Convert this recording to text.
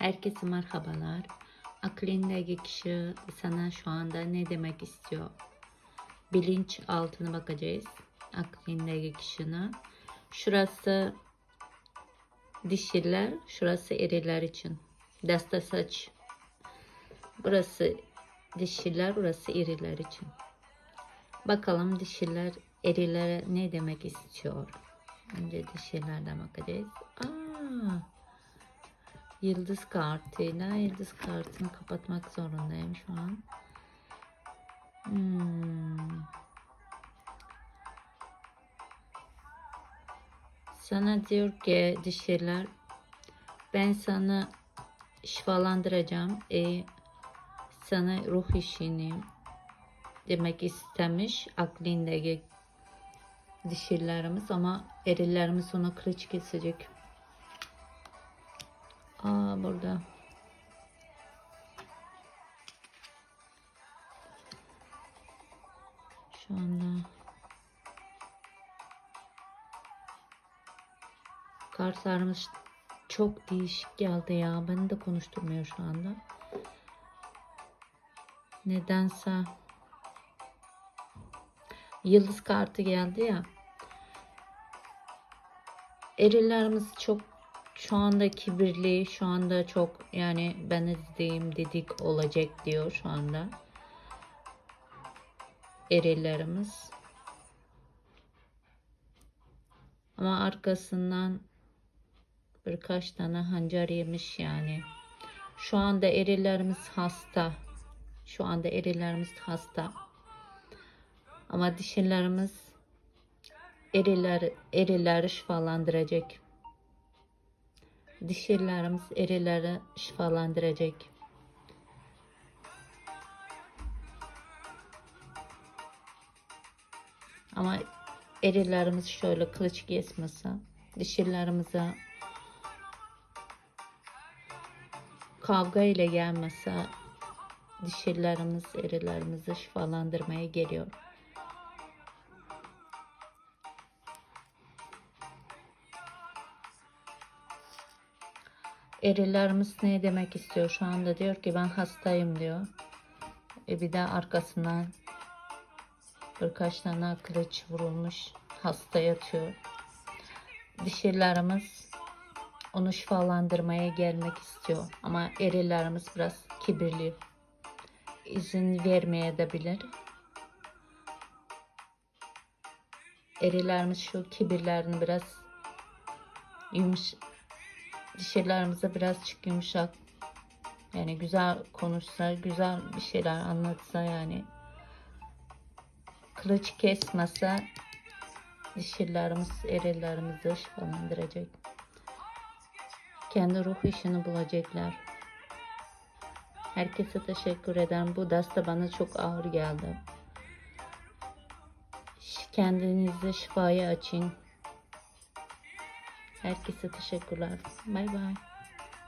Herkese merhabalar. Aklındaki kişi sana şu anda ne demek istiyor? Bilinç altına bakacağız. Aklındaki kişinin. Şurası dişiler, şurası eriler için. Dasta saç. Burası dişiler, burası eriler için. Bakalım dişiler erilere ne demek istiyor? Önce dişilerden bakacağız. Aa, yıldız kartıyla yıldız kartını kapatmak zorundayım şu an. Hmm. Sana diyor ki dişiler ben sana şifalandıracağım. E, sana ruh işini demek istemiş aklındaki dişilerimiz ama erilerimiz ona kılıç kesecek. Aa burada. Şu anda kartlarımız çok değişik geldi ya. Beni de konuşturmuyor şu anda. Nedense yıldız kartı geldi ya. Erilerimiz çok şu anda kibirli, şu anda çok yani ben izleyeyim dedik olacak diyor şu anda. Erilerimiz. Ama arkasından birkaç tane hancar yemiş yani. Şu anda erilerimiz hasta. Şu anda erilerimiz hasta. Ama dişilerimiz eriler, erileri şifalandıracak. Dişilerimiz erileri şifalandıracak. Ama erilerimiz şöyle kılıç kesmese, dişilerimize kavga ile gelmese, dişilerimiz erilerimizi şifalandırmaya geliyor. Erilerimiz ne demek istiyor şu anda diyor ki ben hastayım diyor. E bir de arkasından birkaç tane kılıç vurulmuş hasta yatıyor. Dişilerimiz onu şifalandırmaya gelmek istiyor. Ama erilerimiz biraz kibirli. İzin vermeye de bilir. Erilerimiz şu kibirlerini biraz yumuş dişilerimize birazcık yumuşak. Yani güzel konuşsa güzel bir şeyler anlatsa yani. Kılıç kesmese dişilerimiz erilerimizi şifalandıracak kendi ruh işini bulacaklar. Herkese teşekkür ederim bu dasta bana çok ağır geldi. Kendinizi şifaya açın Herkese teşekkürler. Bay bay.